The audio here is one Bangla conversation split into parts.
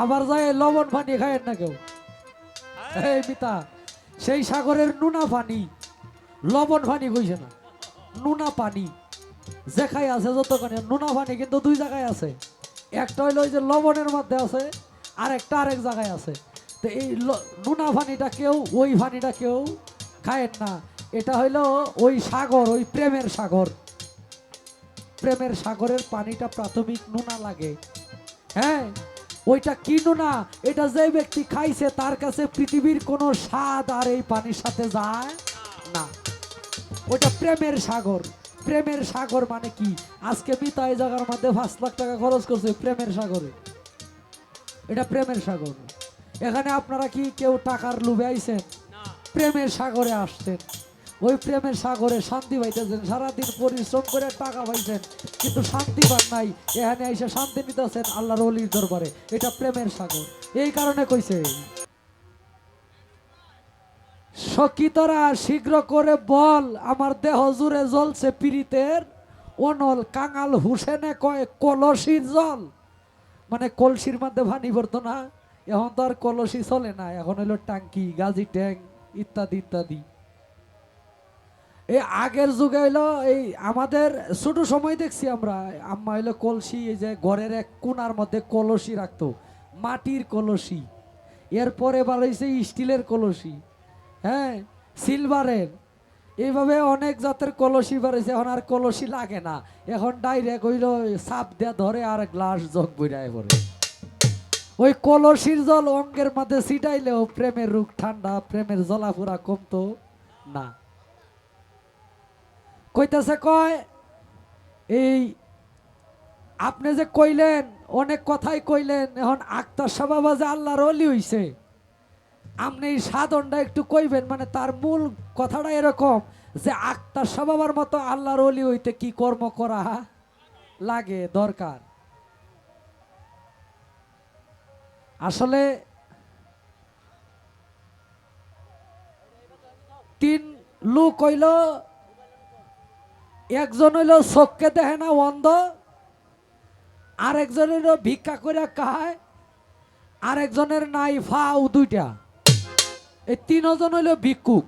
আবার যায় লবণ পানি খায়েন না কেউ। এই পিতা, সেই সাগরের নুনা পানি, লবণ পানি কইছে না। নুনা পানি যেখাই আছে যতখানি, নুনা পানি কিন্তু দুই জায়গায় আছে। একটা হইল ওই যে লবণের মধ্যে আছে, আর একটা আরেক জায়গায় আছে। তো এই নুনা পানিটা কেউ, ওই পানিটা কেউ খায়েন না। এটা হইল ওই সাগর, ওই প্রেমের সাগর। প্রেমের সাগরের পানিটা প্রাথমিক নুনা লাগে। হ্যাঁ? ওইটা কি না এটা যে ব্যক্তি খাইছে তার কাছে পৃথিবীর কোনো স্বাদ আর এই পানির সাথে যায় না। ওইটা প্রেমের সাগর। প্রেমের সাগর মানে কি? আজকে পিতা এই জায়গার মধ্যে পাঁচ লাখ টাকা খরচ করছে প্রেমের সাগরে। এটা প্রেমের সাগর। এখানে আপনারা কি কেউ টাকার লোভে আইছেন? প্রেমের সাগরে আসছেন। ওই প্রেমের সাগরে শান্তি পাইতেছেন, সারাদিন পরিশ্রম করে টাকা পাইছেন, কিন্তু শান্তি পান নাই। এখানে এসে শান্তি নিতেছেন আল্লাহর অলির দরবারে। এটা প্রেমের সাগর। এই কারণে কইছে সকিতরা শীঘ্র করে বল, আমার দেহ জুড়ে জ্বলছে পীড়িতের অনল কাঙাল হুসেনে কয় কলসির জল। মানে কলসির মধ্যে ভানি পড়তো না, এখন তো আর কলসি চলে না, এখন হলো টাঙ্কি, গাজি ট্যাঙ্ক ইত্যাদি ইত্যাদি। এই আগের যুগে হইল এই আমাদের ছোট সময় দেখছি আমরা, আম্মা হইল কলসি, এই যে ঘরের এক কোনার মধ্যে কলসি রাখতো, মাটির কলসি। এরপরে হয়েছে স্টিলের কলসি হ্যাঁ সিলভারের। এইভাবে অনেক জাতের কলসি বাড়াইছে এখন আর কলসি লাগে না। এখন ডাইরেক্ট হইল সাপ দেয়া ধরে আর গ্লাস জগ বইরায় পড়ে ওই কলসির জল অঙ্গের মধ্যে ছিটাইলেও প্রেমের রূপ ঠান্ডা, প্রেমের জলাফুরা কমতো না। কইতেছে কয়, এই, আপনি যে কইলেন, অনেক কথাই কইলেন, এখন আক্তার সাবাবা যে আল্লাহর অলি হইছে, আপনি এই সাধনটা একটু কইবেন মানে তার মূল কথাটা এরকম, যে আক্তার সাবাবার মতো আল্লাহর অলি হইতে কি কর্ম করা লাগে, দরকার? আসলে তিন লোক হইল একজন হইল চোখকে দেখে না অন্ধ আরেকজন হইল ভিক্ষা করে খায়, আরেকজনের নাই ফাউ দুইটা। এই তিনজন হইল ভিক্ষুক।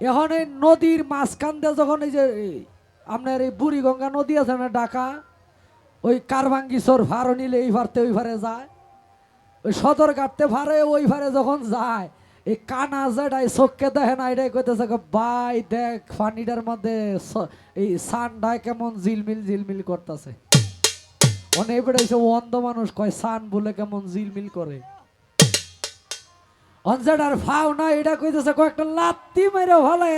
এখন এই নদীর মাঝখান দিয়ে যখন এই যে আপনার এই বুড়িগঙ্গা নদী আছে না, ঢাকা, ওই কারবাঙ্গিসর ভারও নিলে এই ভারতে ওই ভারে যায়, ওই সদর কাটতে ভারে ওই ভারে যখন যায় এই কানা যেটাই চোখকে দেখে না এটাই কইতেছে ভাই, দেখ পানিটার মধ্যে এই সানটায় কেমন ঝিলমিল ঝিলমিল করতেছে। অনেক বেড়াইছে অন্ধ মানুষ কয়, সান বলে কেমন ঝিলমিল করে। ফাও না এটা কইতেছে কয়েকটা লাত্তি মেরে ভালাই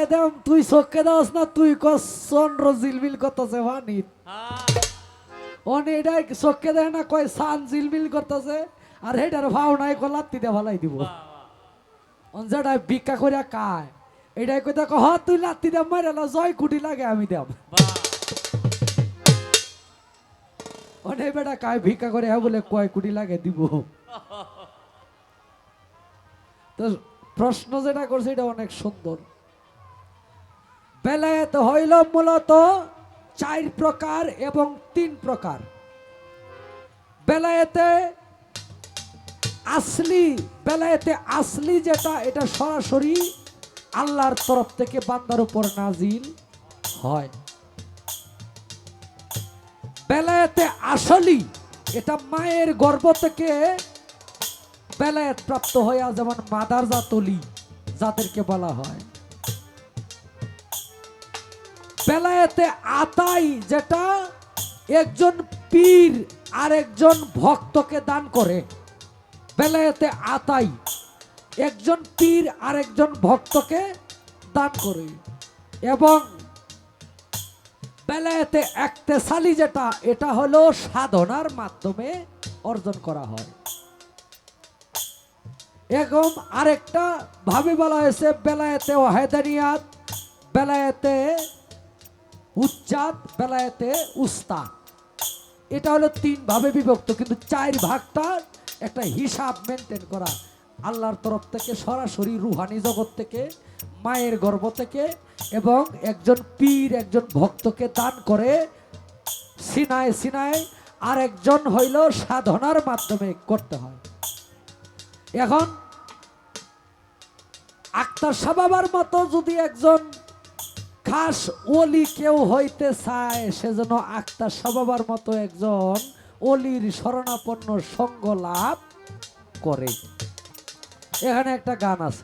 তুই চোখকে দাস না, তুই কস চন্দ্র ঝিলমিল করতেছে পানি অনে এটা চোখকে দেয় না, কয়, সান ঝিলমিল করতেছে। আর হেটার ভাও নাই, কয়, লাত্তি দিয়ে ভালাই দিব। অঞ্জাটা ভিক্ষা করে কায় এটাই কইতে হ তুই লাত্তি মারে না জয় কুটি লাগে, আমি দেব অনেক বেটা কায় ভিক্ষা করে হ্যাঁ বলে কয় কোটি লাগে, দিব। তো প্রশ্ন যেটা করছে, এটা অনেক সুন্দর। বেলায়েত হইল মূলত চার প্রকার এবং তিন প্রকার। বেলায়েতে আসলি, বেলায়েতে আসলি যেটা, এটা সরাসরি আল্লাহর তরফ থেকে বান্দার উপর নাজিল হয়। বেলায়েতে আসলি, এটা মায়ের গর্ভ থেকে বেলায়েত প্রাপ্ত হইয়া যেমন মাদার জাতলি, যাদেরকে বলা হয়। বেলায়েতে আতাই যেটা একজন পীর আর একজন ভক্তকে দান করে। বেলায়েতে আতাই, একজন পীর আর একজন ভক্তকে দান করে। এবং বেলায়েতে একতেসালি যেটা, এটা হলো সাধনার মাধ্যমে অর্জন করা হয়। এরকম আরেকটা ভাবে বলা হয়েছে, বেলায়েতে ওয়াহেদানিয়াত, বেলায়েতে উচ্চাদ বেলায়েতে উস্তাদ এটা হলো তিন ভাবে বিভক্ত, কিন্তু চার ভাগটা একটা হিসাব মেনটেন করা। আল্লাহর তরফ থেকে সরাসরি রুহানি জগৎ থেকে, মায়ের গর্ভ থেকে এবং একজন পীর, একজন ভক্তকে দান করে সিনায় সিনায় আর একজন হইল সাধনার মাধ্যমে করতে হয়। এখন আক্তার সাবাবার মতো যদি একজন খাস ওলি কেউ হইতে চায় সেজন্য আক্তার সাবাবার মতো একজন অলির শরণাপন্ন সঙ্গ লাভ করে। এখানে একটা গান আছে।